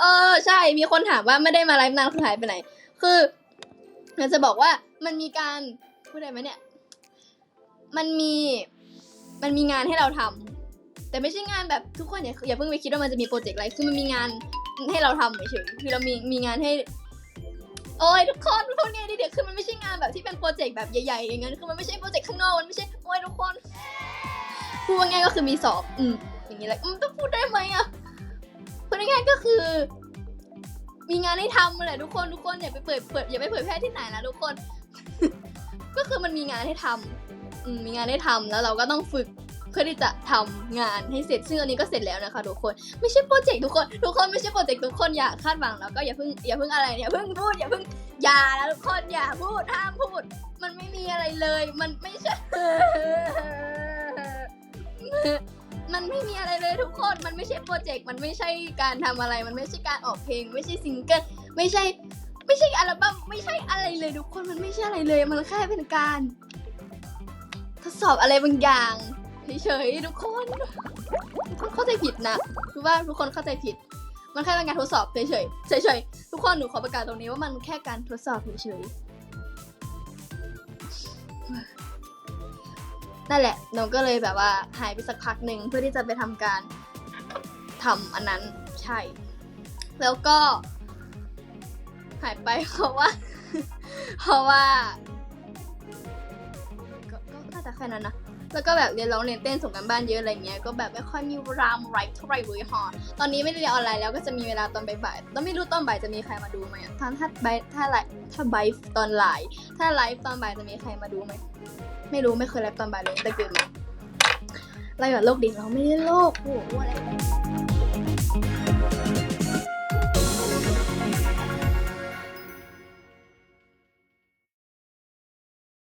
เออใช่มีคนถามว่าไม่ได้มาไลฟ์นานคือหายไปไหน คือเราจะบอกว่ามันมีการพูดได้ไหมเนี่ย มันมีมันมีงานให้เราทำแต่ไม่ใช่งานแบบทุกคนอย่าอย่าเพิ่งไปคิดว่ามันจะมีโปรเจกต์อะไรคือมันมีงานให้เราทำเฉยๆคือเรามีมีงานให้โอ้ยทุกคนพูดไงดีเดี๋ยวคือมันไม่ใช่งานแบบที่เป็นโปรเจกต์แบบใหญ่ๆอย่างนั้นคือมันไม่ใช่โปรเจกต์ข้างนอกมันไม่ใช่โอ้ยทุกคนพูดว่าไงก็คือมีสอบอืมอย่างนี้แหละอืมต้องพูดได้ไหมอะ พูดง่ายๆก็คือ มีงานให้ทำแหละทุกคนทุกคนอย่าไปเปิดเปิดอย่าไปเผยแพร่ที่ไหนนะทุกคน ก็คือมันมีงานให้ทำอืมมีงานให้ทำแล้วเราก็ต้องฝึกเพื่อที่จะทำงานให้เสร็จซึ่งอันนี้ก็เสร็จแล้วนะคะทุกคนไม่ใช่โปรเจกต์ทุกคนทุกคนไม่ใช่โปรเจกต์ทุกคนอย่าคาดหวังแล้วก็อย่าเพิ่งอย่าเพิ่งอะไรอย่าเพิ่งพูดอย่าเพิ่งอย่าแล้วทุกคนอย่าพูดห้ามพูด มันไม่มีอะไรเลย มันไม่ใช่ มันไม่มีอะไรเลยทุกคน มันไม่ใช่โปรเจกต์ มันไม่ใช่การทำอะไร มันไม่ใช่การออกเพลง ไม่ใช่ซิงเกิล ไม่ใช่ ไม่ใช่อัลบั้ม ไม่ใช่อะไรเลยทุกคน มันไม่ใช่อะไรเลย มันแค่เป็นการ ทดสอบอะไรบางอย่างเฉยๆทุกคนทุกคนเข้าใจผิดนะคือว่าทุกคนเข้าใจผิด มันแค่เป็นการทดสอบเฉยๆเฉยๆทุกคนหนูขอประกาศตรงนี้ว่ามันแค่การทดสอบเฉยๆ นั่นแหละหนูก็เลยแบบว่าหายไปสักพักหนึ่งเพื่อที่จะไปทำการทำอันนั้นใช่ แล้วก็ หายไปเพราะว่า เพราะว่า ก็ก็น่าจะแค่นั้นนะ แล้วก็แบบเรียนร้องเรียนเต้นส่งกันบ้านเยอะอะไรเงี้ยก็แบบไม่ค่อยมีเวลามไรท์เท่าไหร่เลยฮะตอนนี้ไม่ได้เรียนออนไลน์แล้วก็จะมีเวลาตอนบ่ายๆต้องไม่รู้ตอนบ่ายจะมีใครมาดูไหมถ้าถ้าไบถ้าไลฟ์ถ้าไบตอนไลฟ์ถ้าไลฟ์ตอนบ่ายจะมีใครมาดูไหมไม่รู้ไม่เคยไลฟ์ตอนบ่ายเลยแต่เกิดมาไรแบบโลกดิเราไม่ได้โลกโอ้โหอะไร